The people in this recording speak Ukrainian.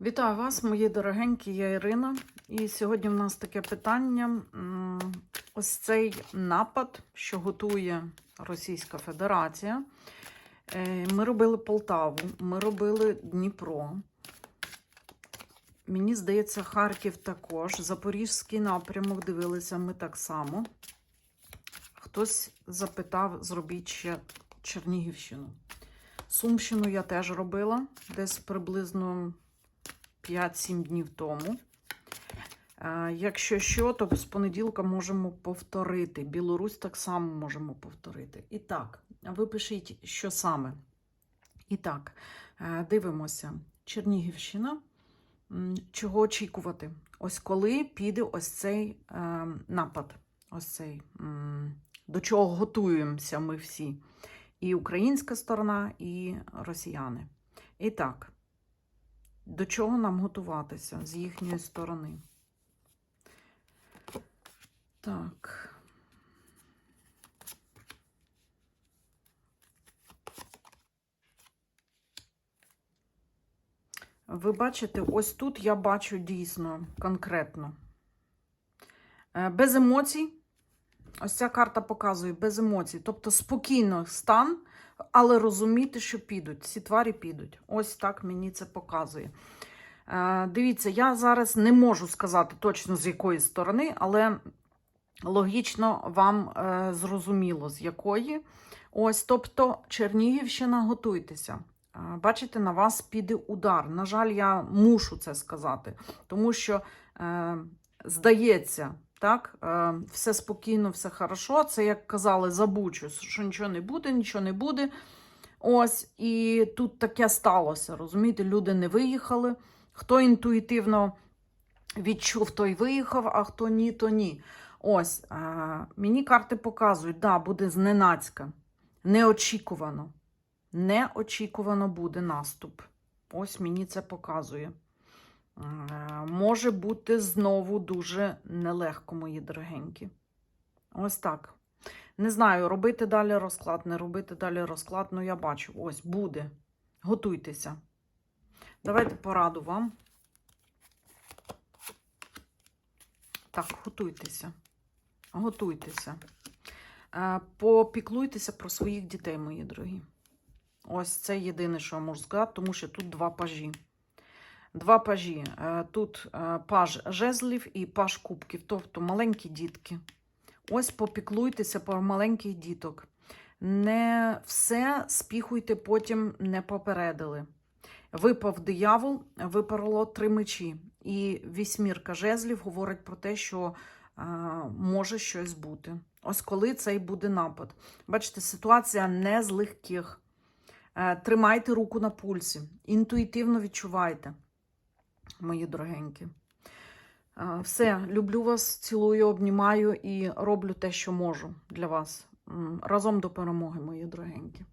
Вітаю вас, мої дорогенькі, я Ірина. І сьогодні в нас таке питання. Ось цей напад, що готує Російська Федерація. Е, Ми робили Полтаву, ми робили Дніпро. Мені здається, Харків також. Запорізький напрямок дивилися ми так само. Хтось запитав, зробіть ще Чернігівщину. Сумщину я теж робила десь приблизно 5-7 днів тому. Якщо що, то з понеділка можемо повторити. Білорусь так само можемо повторити. І так, ви пишіть, що саме. І так, е, дивимося. Чернігівщина. Чого очікувати? Ось коли піде ось цей е, напад, ось цей, до чого готуємося ми всі. І українська сторона, і росіяни. І так, до чого нам готуватися з їхньої сторони? Так. Ви бачите, ось тут я бачу дійсно конкретно. Е, Без емоцій. Ось ця карта показує без емоцій. Тобто спокійно стан, але розуміти, що підуть. Ці тварі підуть. Ось так мені це показує. Е, Дивіться, я зараз не можу сказати точно з якої сторони, але логічно вам е, зрозуміло, з якої. Ось, тобто, Чернігівщина, готуйтеся. Е, Бачите, на вас піде удар. На жаль, я мушу це сказати, тому що е, здається, так, е, все спокійно, все хорошо. Це як казали забучу, що нічого не буде, нічого не буде. Ось, і тут таке сталося. Розумієте, люди не виїхали. Хто інтуїтивно відчув, той виїхав, а хто ні, то ні. Ось, е, мені карти показують, да, буде зненацька, неочікувано. Неочікувано буде наступ. Ось мені це показує. Е, Може бути знову дуже нелегко, мої дорогенькі. Ось так. Не знаю, робити далі розклад, не робити далі розклад, ну я бачу, ось буде. Готуйтеся. Давайте пораду вам. Так, готуйтеся. Готуйтеся. Е, Попіклуйтеся про своїх дітей, мої дорогі. Ось це єдине, що я можу сказати, тому що тут два пажі. Два пажі. Е, Тут е, паж жезлів і паж кубків, тобто маленькі дітки. Ось попіклуйтеся про маленьких діток. Не все спіхуйте, потім не попередили. Випав диявол, випарло три мечі. І вісьмірка жезлів говорить про те, що е, може щось бути. Ось коли цей буде напад. Бачите, ситуація не з легких. Тримайте руку на пульсі, інтуїтивно відчувайте, мої дорогенькі. Все, люблю вас, цілую, обнімаю і роблю те, що можу для вас. Разом до перемоги, мої дорогенькі.